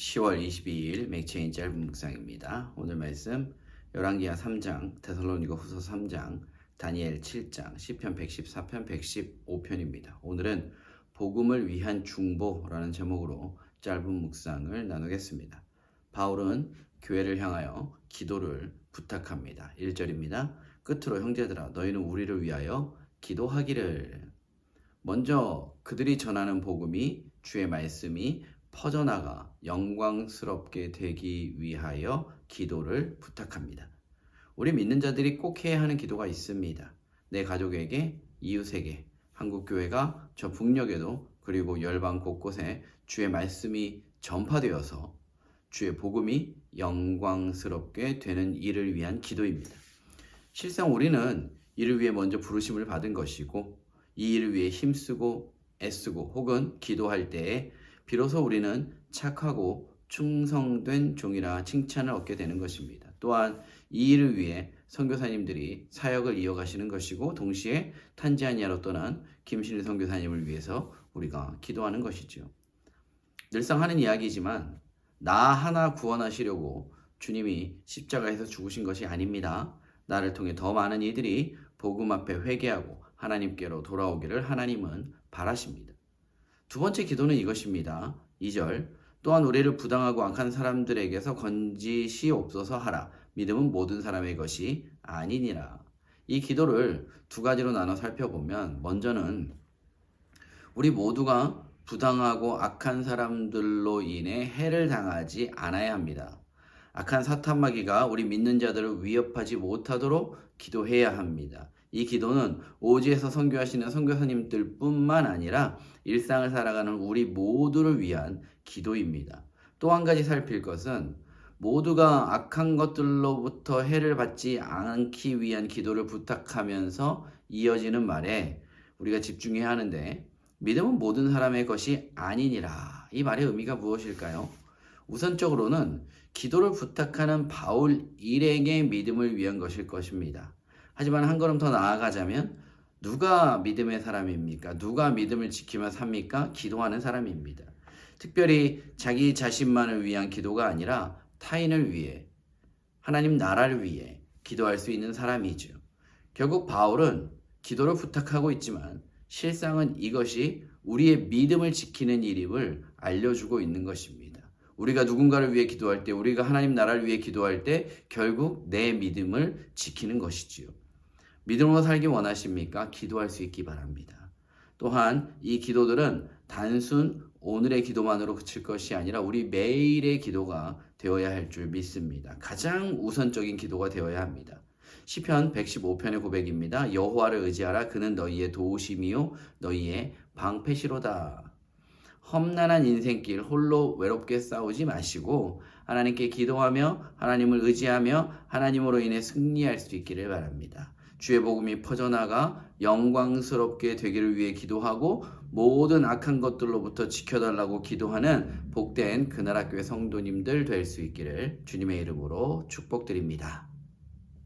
10월 22일 맥체인 짧은 묵상입니다. 오늘 말씀 열왕기하 3장, 데살로니가 후서 3장, 다니엘 7장, 시편 114편, 115편입니다. 오늘은 복음을 위한 중보라는 제목으로 짧은 묵상을 나누겠습니다. 바울은 교회를 향하여 기도를 부탁합니다. 1절입니다. 끝으로 형제들아 너희는 우리를 위하여 기도하기를 먼저 그들이 전하는 복음이 주의 말씀이 퍼져나가 영광스럽게 되기 위하여 기도를 부탁합니다. 우리 믿는 자들이 꼭 해야 하는 기도가 있습니다. 내 가족에게, 이웃에게, 한국교회가 저 북녘에도 그리고 열방 곳곳에 주의 말씀이 전파되어서 주의 복음이 영광스럽게 되는 일을 위한 기도입니다. 실상 우리는 이를 위해 먼저 부르심을 받은 것이고 이 일을 위해 힘쓰고 애쓰고 혹은 기도할 때에 비로소 우리는 착하고 충성된 종이라 칭찬을 얻게 되는 것입니다. 또한 이 일을 위해 선교사님들이 사역을 이어가시는 것이고 동시에 탄자니아로 떠난 김신일 선교사님을 위해서 우리가 기도하는 것이죠. 늘상 하는 이야기지만 나 하나 구원하시려고 주님이 십자가에서 죽으신 것이 아닙니다. 나를 통해 더 많은 이들이 복음 앞에 회개하고 하나님께로 돌아오기를 하나님은 바라십니다. 두 번째 기도는 이것입니다. 2절 또한 우리를 부당하고 악한 사람들에게서 건지시옵소서 하라. 믿음은 모든 사람의 것이 아니니라. 이 기도를 두 가지로 나눠 살펴보면 먼저는 우리 모두가 부당하고 악한 사람들로 인해 해를 당하지 않아야 합니다. 악한 사탄마귀가 우리 믿는 자들을 위협하지 못하도록 기도해야 합니다. 이 기도는 오지에서 선교하시는 선교사님들 뿐만 아니라 일상을 살아가는 우리 모두를 위한 기도입니다. 또 한 가지 살필 것은 모두가 악한 것들로부터 해를 받지 않기 위한 기도를 부탁하면서 이어지는 말에 우리가 집중해야 하는데 믿음은 모든 사람의 것이 아니니라. 이 말의 의미가 무엇일까요? 우선적으로는 기도를 부탁하는 바울 일에게 믿음을 위한 것일 것입니다. 하지만 한 걸음 더 나아가자면 누가 믿음의 사람입니까? 누가 믿음을 지키며 삽니까? 기도하는 사람입니다. 특별히 자기 자신만을 위한 기도가 아니라 타인을 위해 하나님 나라를 위해 기도할 수 있는 사람이죠. 결국 바울은 기도를 부탁하고 있지만 실상은 이것이 우리의 믿음을 지키는 일임을 알려주고 있는 것입니다. 우리가 누군가를 위해 기도할 때, 우리가 하나님 나라를 위해 기도할 때 결국 내 믿음을 지키는 것이지요. 믿음으로 살기 원하십니까? 기도할 수 있기 바랍니다. 또한 이 기도들은 단순 오늘의 기도만으로 그칠 것이 아니라 우리 매일의 기도가 되어야 할 줄 믿습니다. 가장 우선적인 기도가 되어야 합니다. 시편 115편의 고백입니다. 여호와를 의지하라 그는 너희의 도우심이요 너희의 방패시로다. 험난한 인생길 홀로 외롭게 싸우지 마시고 하나님께 기도하며 하나님을 의지하며 하나님으로 인해 승리할 수 있기를 바랍니다. 주의 복음이 퍼져나가 영광스럽게 되기를 위해 기도하고 모든 악한 것들로부터 지켜달라고 기도하는 복된 그 나라 교회 성도님들 될 수 있기를 주님의 이름으로 축복드립니다.